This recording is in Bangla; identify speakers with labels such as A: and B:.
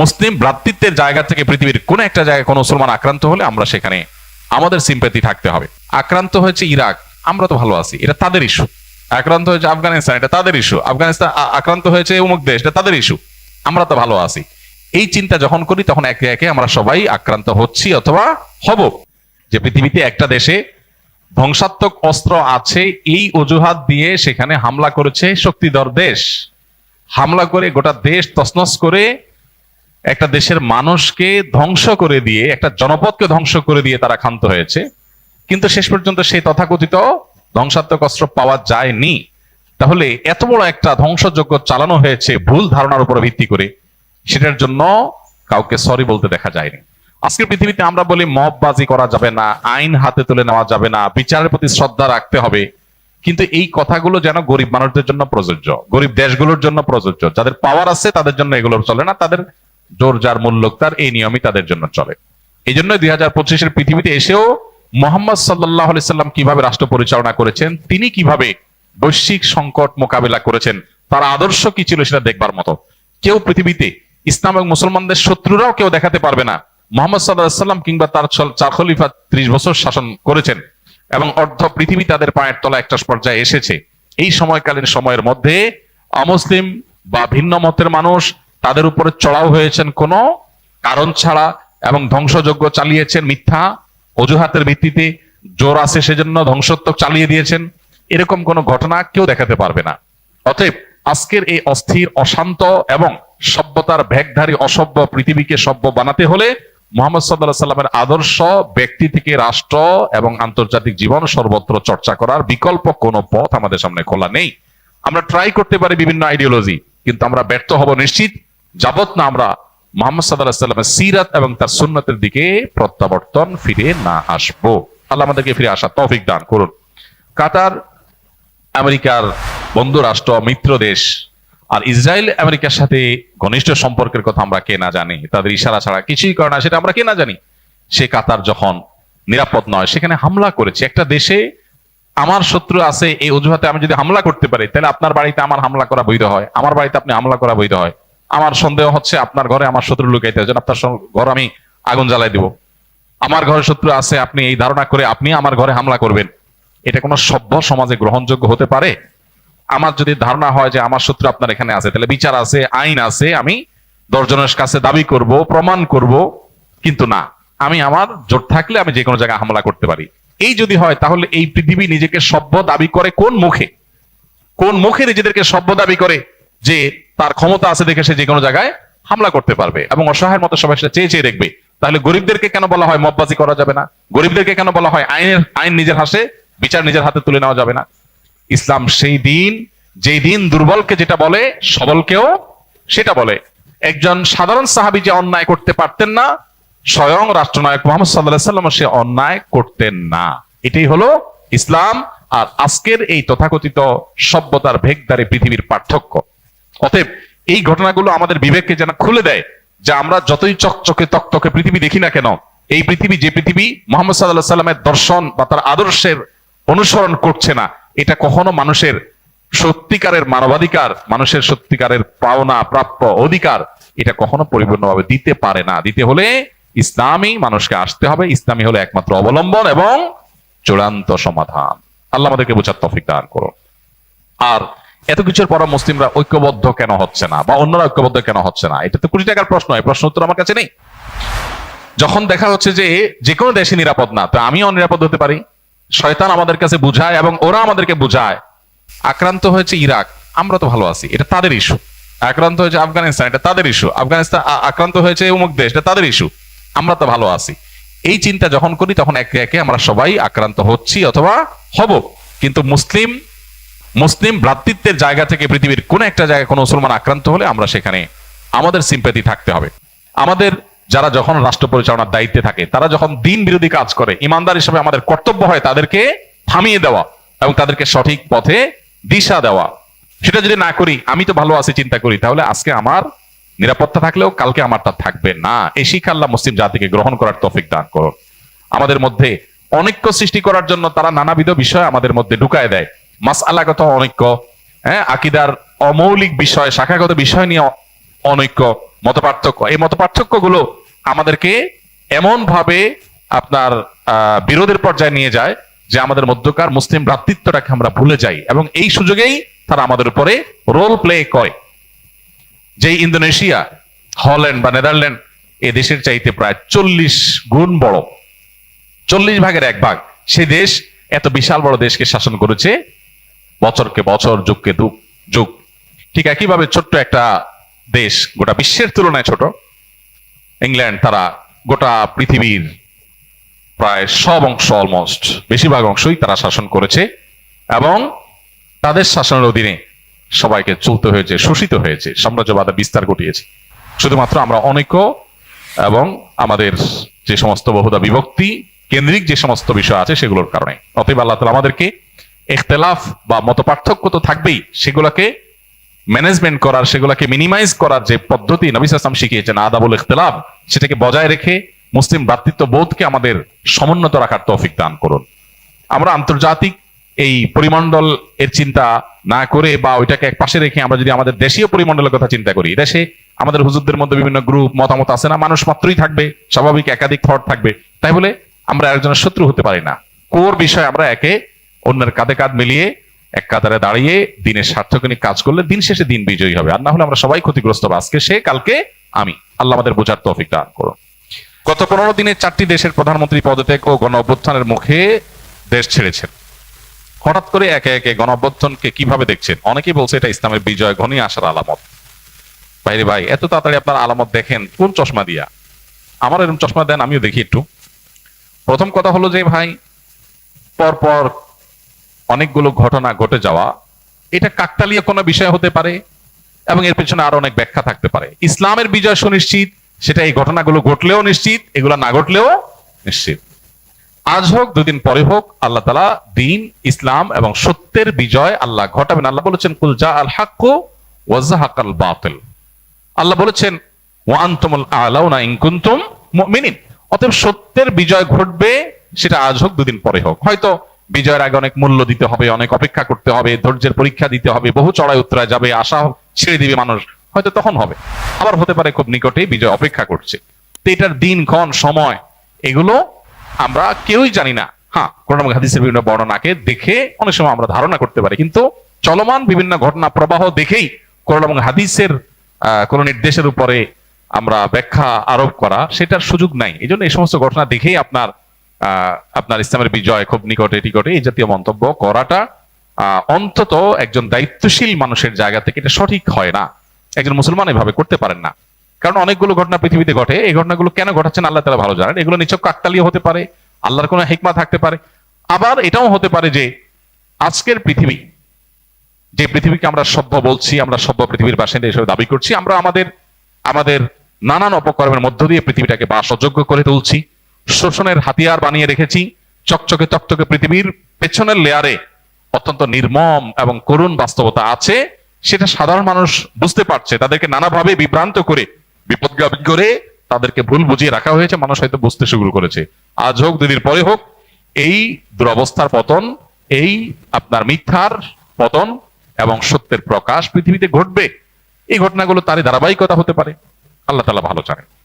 A: মুসলিম ভ্রাতৃত্বের জায়গা থেকে পৃথিবীর কোন একটা জায়গায় কোনো মুসলমান আক্রান্ত হলে আমরা সেখানে আমাদের সিম্পেথি থাকতে হবে। আক্রান্ত হয়েছে ইরাক, আমরা তো ভালো আছি, এটা তাদের ইস্যু আক্রান্ত হয়েছে আফগানিস্তান, এটা তাদের ইস্যু আফগানিস্তান আক্রান্ত হয়েছে অমুক দেশ, এটা তাদের ইস্যু আমরা তো ভালো আছি। এই চিন্তা যখন করি, তখন একে একে আমরা সবাই আক্রান্ত হচ্ছি অথবা হব। যে পৃথিবীতে একটা দেশে ধ্বংসাত্মক অস্ত্র আছে, এই অজুহাত দিয়ে সেখানে হামলা করেছে শক্তিধর দেশ। হামলা করে গোটা দেশ তছনছ করে একটা দেশের মানুষকে ধ্বংস করে দিয়ে, একটা জনপদকে ধ্বংস করে দিয়ে তারা ক্ষান্ত হয়েছে। কিন্তু শেষ পর্যন্ত সেই তথাকথিত ধ্বংসাত্মক অস্ত্র পাওয়া যায়নি। তাহলে এত বড় একটা ধ্বংসযজ্ঞ চালানো হয়েছে ভুল ধারণার উপর ভিত্তি করে, সেটার জন্য কাউকে সরি বলতে দেখা যায়নি। আজকের পৃথিবীতে আমরা বলি মববাজি করা যাবে না, আইন হাতে তুলে নেওয়া যাবে না, বিচারের প্রতি শ্রদ্ধা রাখতে হবে। কিন্তু এই কথাগুলো যেন গরিব মানুষদের জন্য প্রযোজ্য, গরিব দেশগুলোর জন্য প্রযোজ্য। যাদের পাওয়ার আছে তাদের জন্য এগুলো চলে না, তাদের জোর যার মূল্য তার, এই নিয়মই তাদের জন্য চলে। এই জন্য দুই হাজার পঁচিশের পৃথিবীতে এসেও মোহাম্মদ সাল্লাহ সাল্লাম কীভাবে রাষ্ট্র পরিচালনা করেছেন, তিনি কীভাবে বৈশ্বিক সংকট মোকাবেলা করেছেন, তার আদর্শ কি ছিল সেটা দেখবার মতো। কেউ পৃথিবীতে ইসলাম এবং মুসলমানদের শত্রুরাও কেউ দেখাতে পারবে না। মোহাম্মদ সাল্লাহ সাল্লাম কিংবা তার চার খলিফা ত্রিশ বছর শাসন করেছেন এবং অর্ধ পৃথিবী তাদের পায়ের তলা একটা পর্যায়ে এসেছে। এই সময়কালীন সময়ের মধ্যে অমুসলিম বা ভিন্ন মতের মানুষ তাদের উপরে চড়াও হয়েছেন কোনো কারণ ছাড়া এবং ধ্বংসযজ্ঞ চালিয়েছেন মিথ্যা অজুহাতের ভিত্তিতে, জোর আছে সেজন্য ধ্বংসত্বক চালিয়ে দিয়েছেন। এরকম কোনো ঘটনা কেউ দেখাতে পারবে না। অতএব আজকের এই অস্থির, অশান্ত এবং সভ্যতার ভেগধারী, অসভ্য পৃথিবীকে সভ্য বানাতে হলে মোহাম্মদ সাল্লাহ সাল্লামের আদর্শ, ব্যক্তি থেকে রাষ্ট্র এবং আন্তর্জাতিক জীবন সর্বত্র চর্চা করার বিকল্প কোনো পথ আমাদের সামনে খোলা নেই। আমরা ট্রাই করতে পারি বিভিন্ন আইডিওলজি কিন্তু আমরা ব্যর্থ হব নিশ্চিত। যাবত না আমরা মোহাম্মদ সাল্লাহ সাল্লামের সিরাত এবং তার সুন্নতের দিকে প্রত্যাবর্তন ফিরে না আসব। আল্লাহ আমাদেরকে ফিরে আসার তৌফিক দান করুন। কাতার আমেরিকার বন্ধু রাষ্ট্র, মিত্র দেশ আর ইসরায়েল আমেরিকার সাথে ঘনিষ্ঠ সম্পর্কের কথা আমরা কে না জানি, তাদের ইশারা ছাড়া কিছুই করে না, সেটা আমরা কে না জানি। সে কাতার যখন নিরাপদ নয়, সেখানে হামলা করেছে। একটা দেশে আমার শত্রু আছে, এই অজুহাতে আমি যদি হামলা করতে পারি, তাহলে আপনার বাড়িতে আমার হামলা করা বৈধ হয়, আমার বাড়িতে আপনি হামলা করা বৈধ হয়। আমার সন্দেহ হচ্ছে আপনার ঘরে আমার শত্রু লুকাইতে যেন আপনার ঘর আমি আগুন জ্বালাই দিব। আমার ঘরে শত্রু আছে, আপনি এই ধারণা করে আপনি আমার ঘরে হামলা করবেন। এটা কোনো সভ্য সমাজে গ্রহণযোগ্য হতে পারে? আমার যদি ধারণা হয় যে আমার শত্রু আপনার এখানে আছে, তাহলে বিচার আছে, আইন আছে, আমি দশজনের কাছে দাবি করব, প্রমাণ করব, কিন্তু না। আমি আমার জোট থাকলে আমি যে কোনো জায়গায় হামলা করতে পারি। এই যদি হয়, তাহলে এই পৃথিবী নিজেকে সভ্য দাবি করে কোন মুখে? কোন মুখে নিজেদেরকে সভ্য দাবি করে? যে তার ক্ষমতা আছে দেখে সে যে কোনো জায়গায় হামলা করতে পারবে এবং অসহায়ের মতো সবাই সেটা চেয়ে চেয়ে দেখবে। তাহলে গরিবদেরকে কেন বলা হয় মববাজি করা যাবে না? গরিবদেরকে কেন বলা হয় আইনের, আইন নিজের হাসে বিচার নিজের হাতে তুলে নেওয়া যাবে না? ইসলাম সেই দিন, যেই দিন দুর্বলকে যেটা বলে, সবলকেও সেটা বলে। একজন সাধারণ সাহাবি যে অন্যায় করতে পারতেন না, স্বয়ং রাষ্ট্রনায়ক মোহাম্মদ সাল্লাহ সাল্লাম সে অন্যায় করতেন না। এটাই হলো ইসলাম আর আজকের এই তথাকথিত সভ্যতার ভেগদারে পৃথিবীর পার্থক্য। অতএব এই ঘটনাগুলো আমাদের বিবেককে যেন খুলে দেয়, যে আমরা যতই চকচকে তকতকে পৃথিবী দেখি না কেন, এই পৃথিবী যে পৃথিবী মোহাম্মদ সাল্লাহ সাল্লামের দর্শন বা তার আদর্শের অনুসরণ করছে না, এটা কখনো মানুষের সত্যিকারের মানবাধিকার, মানুষের সত্যিকারের পাওনা, প্রাপ্য অধিকার, এটা কখনো পরিপূর্ণভাবে দিতে পারে না। দিতে হলে ইসলামই মানুষকে আসতে হবে। ইসলামী হলো একমাত্র অবলম্বন এবং চূড়ান্ত সমাধান। আল্লাহ আমাদেরকে বোঝার তফিক দান করুন। আর এত কিছুর পর মুসলিমরা ঐক্যবদ্ধ কেন হচ্ছে না? বা অন্যরা ঐক্যবদ্ধ কেন হচ্ছে না? এটা তো কোটি টাকার প্রশ্ন, এই প্রশ্ন উত্তর আমার কাছে নেই। যখন দেখা হচ্ছে যে যে কোনো দেশে নিরাপদ না, তো আমিও নিরাপদ হতে পারি। শয়তান আমাদের কাছে বুঝায় এবং ওরা আমাদেরকে বুঝায়। আক্রান্ত হয়েছে ইরাক, আমরা তো ভালো আছি, এটা তাদের ইস্যু আক্রান্ত হয়েছে আফগানিস্তান, এটা তাদের ইস্যু আফগানিস্তান আক্রান্ত হয়েছে অমুক দেশ, এটা তাদের ইস্যু আমরা তো ভালো আছি। এই চিন্তা যখন করি, তখন একে একে আমরা সবাই আক্রান্ত হচ্ছি অথবা হব। কিন্তু মুসলিম মুসলিম ভ্রাতৃত্বের জায়গা থেকে পৃথিবীর কোন একটা জায়গায় কোনো মুসলমান আক্রান্ত হলে আমরা সেখানে আমাদের সিম্পেথি থাকতে হবে। আমাদের যারা যখন রাষ্ট্র পরিচালনার দায়িত্বে থাকে, তারা যখন দিন বিরোধী কাজ করে, ইমানদার হিসেবে আমাদের কর্তব্য হয় তাদেরকে থামিয়ে দেওয়া এবং তাদেরকে সঠিক পথে দিশা দেওয়া। সেটা যদি না করি, আমি তো ভালো আছি, চিন্তা করি, তাহলে আজকে আমার নিরাপত্তা থাকলেও কালকে আমারটা থাকবে না। এই শিক্ষা আল্লাহ মুসলিম জাতিকে গ্রহণ করার তৌফিক দান করুন। আমাদের মধ্যে অনৈক্য সৃষ্টি করার জন্য তারা নানাবিধ বিষয় আমাদের মধ্যে ঢুকায় দেয়। মাস আলাগত অনৈক্য হ্যাঁ? আকিদার অমৌলিক বিষয়, শাখাগত বিষয় নিয়ে অনৈক্য মত পার্থক্য এই মত পার্থক্যগুলো আমাদেরকে এমন ভাবে আপনার বিরোধের পর্যায়ে নিয়ে যায় যে আমাদের মধ্যকার মুসলিম ভ্রাতৃত্বটাকে আমরা ভুলে যাই এবং এই সুযোগেই তারা আমাদের উপরে রোল প্লে করে। যে ইন্দোনেশিয়া, হল্যান্ড বা নেদারল্যান্ড এ দেশের চাইতে প্রায় চল্লিশ গুণ বড়। চল্লিশ ভাগের এক ভাগ। সে দেশ এত বিশাল বড় দেশকে শাসন করেছে বছরকে বছর, যুগকে যুগ যুগ। ঠিক একইভাবে ছোট্ট একটা দেশ, গোটা বিশ্বের তুলনায় ছোট। ইংল্যান্ড তারা গোটা পৃথিবীর প্রায় সব অংশ অলমোস্ট বেশিরভাগ অংশই তারা শাসন করেছে এবং তাদের শাসনের অধীনে সবাইকে চলতে হয়েছে, শোষিত হয়েছে সাম্রাজ্যবাদের বিস্তার ঘটিয়েছে। শুধুমাত্র আমরা অনেক এবং আমাদের যে সমস্ত বহুদা বিভক্তি, কেন্দ্রিক যে সমস্ত বিষয় আছে সেগুলোর কারণে। অতএব আল্লাহ তালা আমাদেরকে ইখতলাফ বা মত পার্থক্য তো থাকবেই। সেগুলোকে ম্যানেজমেন্ট করার, সেগুলোকে মিনিমাইজ করার যে পদ্ধতি নবী আসলাম শিখিয়েছেন, আদাবুল ইখতলাফ, সেটাকে বজায় রেখে মুসলিম ভ্রাতৃত্ব বোধকে আমাদের সমুন্নত রাখার তৌফিক দান করুন। আমরা আন্তর্জাতিক এই পরিমণ্ডল এর চিন্তা না করে বা ওইটাকে এক পাশে রেখে আমরা যদি আমাদের দেশীয় পরিমণ্ডলের কথা চিন্তা করি, দেশে আমাদের হুজুরদের মধ্যে বিভিন্ন গ্রুপ মতামত আছে না, মানুষ মাত্রই থাকবে, স্বাভাবিক, একাধিক থট থাকবে। তাই বলে আমরা একজনের শত্রু হতে পারি না। কোর বিষয় আমরা একে অন্যের কাঁধে কাঁধ মিলিয়ে, এক কাতারে দাঁড়িয়ে দিনের স্বার্থকে নিয়ে কাজ করলে দিন শেষে দিন বিজয়ী হবে। আর না হলে আমরা সবাই ক্ষতিগ্রস্ত হবে। আজকে সে, কালকে আমি। আল্লাহ আমাদের বোঝার তৌফিক দান করুন। গত পনেরো দিনে চারটি দেশের প্রধানমন্ত্রী পদত্যাগ ও গণ অভ্যুত্থানের মুখে দেশ ছেড়েছেন। হঠাৎ করে একে একে গণ অভ্যুত্থানকে কীভাবে দেখছেন? অনেকেই বলছে এটা ইসলামের বিজয় ঘনিয়ে আসার আলামত। ভাইরে ভাই, এত তাড়াতাড়ি আপনার আলামত দেখেন, কোন চশমা দিয়া? আমার এরকম চশমা দেন, আমিও দেখি একটু। প্রথম কথা হলো যে ভাই, পরপর অনেকগুলো ঘটনা ঘটে যাওয়া, এটা কাকতালীয় কোনো বিষয় হতে পারে এবং এর পেছনে আরও অনেক ব্যাখ্যা থাকতে পারে। ইসলামের বিজয় সুনিশ্চিত, সেটা এই ঘটনাগুলো ঘটলেও নিশ্চিত, এগুলো না ঘটলেও নিশ্চিত। আজ হোক, দুদিন পরে হোক, আল্লাহ তালা দিন, ইসলাম এবং সত্যের বিজয় আল্লাহ ঘটাবেন। আল্লাহ বলেছেন, কুল জা আল হাক্কু ওয়াজাহাকাল বাতিল। আল্লাহ বলেছেন ওয়ান্তুমুল আলাউনা ইন কুনতুম মুমিনিন। অতএব সত্যের বিজয় ঘটবে, সেটা আজ হোক, দুদিন পরে হোক। হয়তো বিজয়ের আগে অনেক মূল্য দিতে হবে, অনেক অপেক্ষা করতে হবে, ধৈর্যের পরীক্ষা দিতে হবে, বহু চড়াই উত্তরায় যাবে, আশা ছেড়ে দিবে মানুষ। হয়তো তখন হবে। আবার হতে পারে খুব নিকটে বিজয় অপেক্ষা করছে। তো এটার দিন, ক্ষণ, সময়, এগুলো আমরা কেউই জানি না। হ্যাঁ কোরআন হাদিসের বিভিন্ন বর্ণনাকে দেখে অনেক সময় আমরা ধারণা করতে পারি। কিন্তু চলমান বিভিন্ন ঘটনা, প্রবাহ দেখেই কোরআন এবং হাদিসের কোন নির্দেশের উপরে আমরা ব্যাখ্যা আরোপ করা, সেটার সুযোগ নাই। এই জন্য এই সমস্ত ঘটনা দেখেই আপনার আপনার ইসলামের বিজয় খুব নিকটে টিকটে এই জাতীয় মন্তব্য করাটা অন্তত একজন দায়িত্বশীল মানুষের জায়গা থেকে এটা সঠিক হয় না। একজন মুসলমান এভাবে করতে পারেন না। কারণ অনেকগুলো ঘটনা পৃথিবীতে ঘটে, এই ঘটনাগুলো কেন ঘটাচ্ছেন আল্লাহ তালা ভালো জানেন। এগুলো নিচক কাকতালীয় হতে পারে, আল্লাহর কোনো হেকমা থাকতে পারে। আবার এটাও হতে পারে যে, আজকের পৃথিবী, যে পৃথিবীকে আমরা সভ্য বলছি, আমরা সভ্য পৃথিবীর বাসিন্দা হিসেবে দাবি করছি, আমরা আমাদের আমাদের নানান অপকর্মের মধ্য দিয়ে পৃথিবীটাকে বাসযোগ্য করে তুলছি। শোষণের হাতিয়ার বানিয়ে রেখেছি। চকচকে চকচকে পৃথিবীর পেছনের লেয়ারে অত্যন্ত নির্মম এবং করুণ বাস্তবতা আছে। সেটা সাধারণ মানুষ বুঝতে পারছে। তাদেরকে নানাভাবে বিভ্রান্ত করে, বিপদগামী করে তাদেরকে ভুল বুঝিয়ে রাখা হয়েছে। মানুষ হয়তো বুঝতে শুরু করেছে। আজ হোক, দুদিন পরে হোক, এই দুরবস্থার পতন, এই আপনার মিথ্যার পতন এবং সত্যের প্রকাশ পৃথিবীতে ঘটবে। এই ঘটনাগুলো তারই ধারাবাহিকতা হতে পারে। আল্লাহ তালা ভালো জানেন।